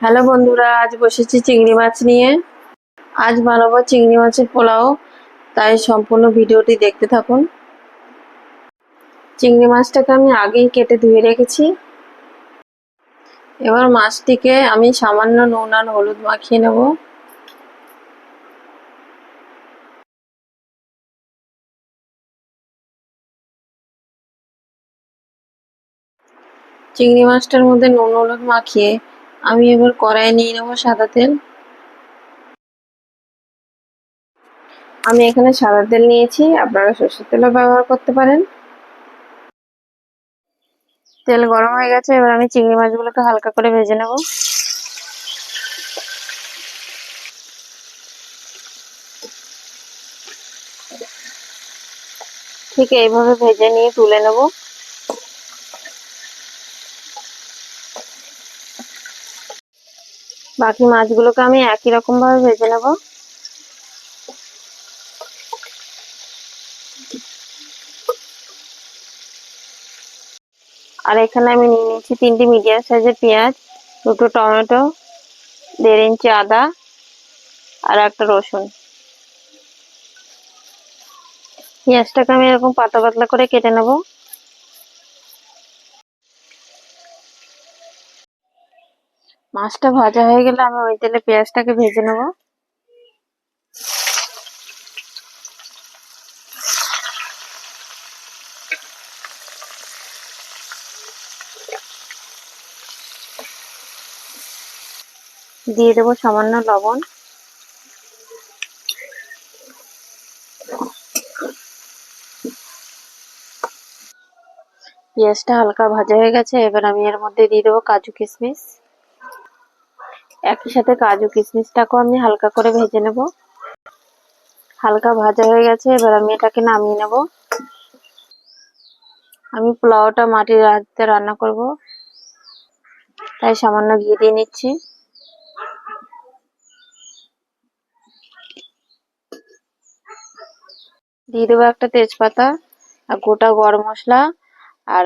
Hello বন্ধুরা, আজ বসেছি চিংড়ি মাছ নিয়ে। আজ বানাবো চিংড়ি মাছের পোলাও, তাই সম্পূর্ণ ভিডিওটি দেখতে থাকুন। চিংড়ি মাছটাকে আমি আগেই কেটে ধুয়ে রেখেছি। এবার মাছটিকে আমি সামান্য নুন আর হলুদ মাখিয়ে নেব। চিংড়ি মাছটার মধ্যে নুন হলুদ মাখিয়ে আমি এবার কড়াইয়ে নিয়ে নেব সাদা তেল। আমি এখানে সাদা তেল নিয়েছি, আপনারা সর্ষের তেলও ব্যবহার করতে পারেন। তেল গরম হয়ে গেছে, এবার আমি চিংড়ি মাছগুলোকে হালকা করে ভেজে নেব। ঠিক এইভাবে ভেজে নিয়ে তুলে নেব। বাকি মাছগুলোকে আমি একই রকম ভাবে ভেজে নেব। আর এখানে আমি নিয়ে নিচ্ছি তিনটি মিডিয়াম সাইজের পেঁয়াজ, দুটো টমেটো, দেড় ইঞ্চি আদা, আর একটা রসুন। পেঁয়াজটাকে আমি এরকম পাতা পাতলা করে কেটে নেব। মাছটা ভাজা হয়ে গেলে আমি ওই তেলে পেঁয়াজটাকে ভেজে নেব। দিয়ে দেবো সামান্য লবণ। পেঁয়াজটা হালকা ভাজা হয়ে গেছে, এবার আমি এর মধ্যে দিয়ে দেবো কাজু কিশমিশ। একই সাথে কাজু কিশমিশটাকেও আমি হালকা করে ভেজে নেব। হালকা ভাজা হয়ে গেছে, এবার আমি এটাকে নামিয়ে নেব। আমি পোলাওটা মাটির হাতে রান্না করব। তাই সামান্য ঘি দিয়ে নিচ্ছি। দিয়ে দেবো একটা তেজপাতা আর গোটা গরম মশলা আর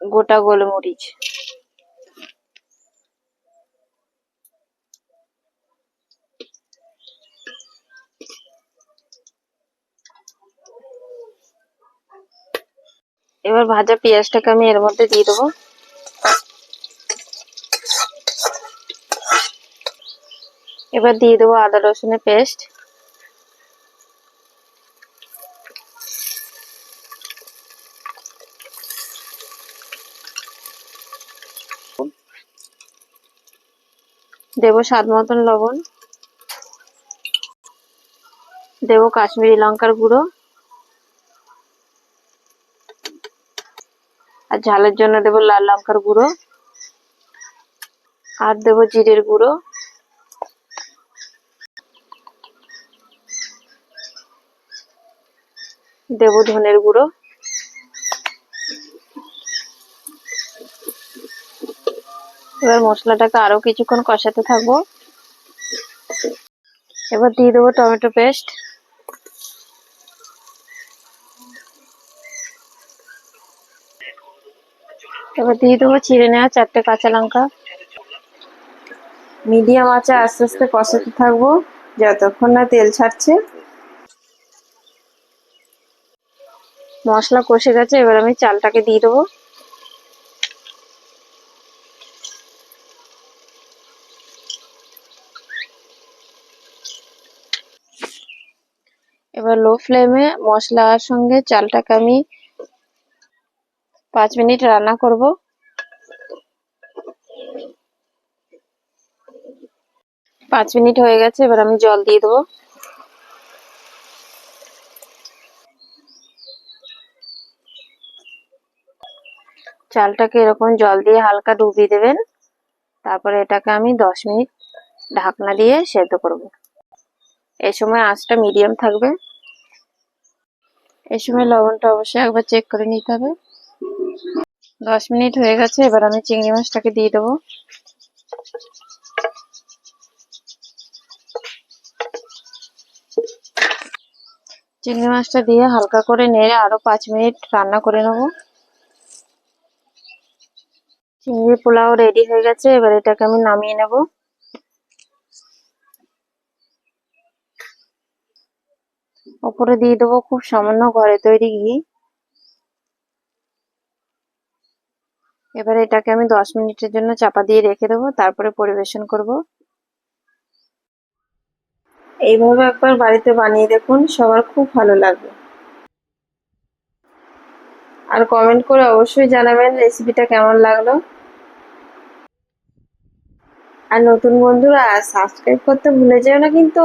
গোটা গোলমরিচ। এবার ভাজা পেঁয়াজটাকে আমি এর মধ্যে দিয়ে দেবো। এবার দিয়ে দেবো আদা রসুনের পেস্ট। দেবো স্বাদ মতন লবণ। দেবো কাশ্মীরি লঙ্কার গুঁড়ো। আর ঝালের জন্য দেবো লাল লঙ্কার গুঁড়ো। আর দেবো জিরের গুঁড়ো। দেবো ধনের গুঁড়ো। এবার মশলাটাকে আরও কিছুক্ষণ কষাতে থাকব। এবার দিয়ে দেবো টমেটো পেস্ট। এবার দিয়ে দেবো চিড়ে নেওয়া চারটে কাঁচা লঙ্কা। মিডিয়াম আঁচে আস্তে আস্তে কষাতে থাকব, যতক্ষণ না তেল ছাড়ছে। মশলা কষে গেছে, এবার আমি চালটাকে দিয়ে দেবো। এবার লো ফ্লেমে মশলার সঙ্গে চালটাকে আমি পাঁচ মিনিট রান্না করব। পাঁচ মিনিট হয়ে গেছে, এবার আমি জল দিয়ে দেবো। চালটাকে এরকম জল দিয়ে হালকা ডুবিয়ে দেবেন। তারপরে এটাকে আমি দশ মিনিট ঢাকনা দিয়ে সেদ্ধ করব। এই সময় আঁচটা মিডিয়াম থাকবে। এই সময় লবণটা অবশ্যই একবার চেক করে নিতে হবে। দশ মিনিট হয়ে গেছে, এবার আমি চিংড়ি মাছটাকে দিয়ে দেবো। চিংড়ি মাছটা দিয়ে হালকা করে নেড়ে আরও পাঁচ মিনিট রান্না করে নেব। চিংড়ি পোলাও রেডি হয়ে গেছে, এবার এটাকে আমি নামিয়ে নেব। ওপরে দিয়ে দেবো খুব সামান্য ঘরে তৈরি ঘি। এবারে এটাকে আমি দশ মিনিটের জন্য চাপা দিয়ে রেখে দেবো, তারপরে পরিবেশন করব। এইভাবে একবার বাড়িতে বানিয়ে দেখুন, সবার খুব ভালো লাগবে। আর কমেন্ট করে অবশ্যই জানাবেন রেসিপিটা কেমন লাগল। আর নতুন বন্ধুরা, সাবস্ক্রাইব করতে ভুলে যেও না কিন্তু।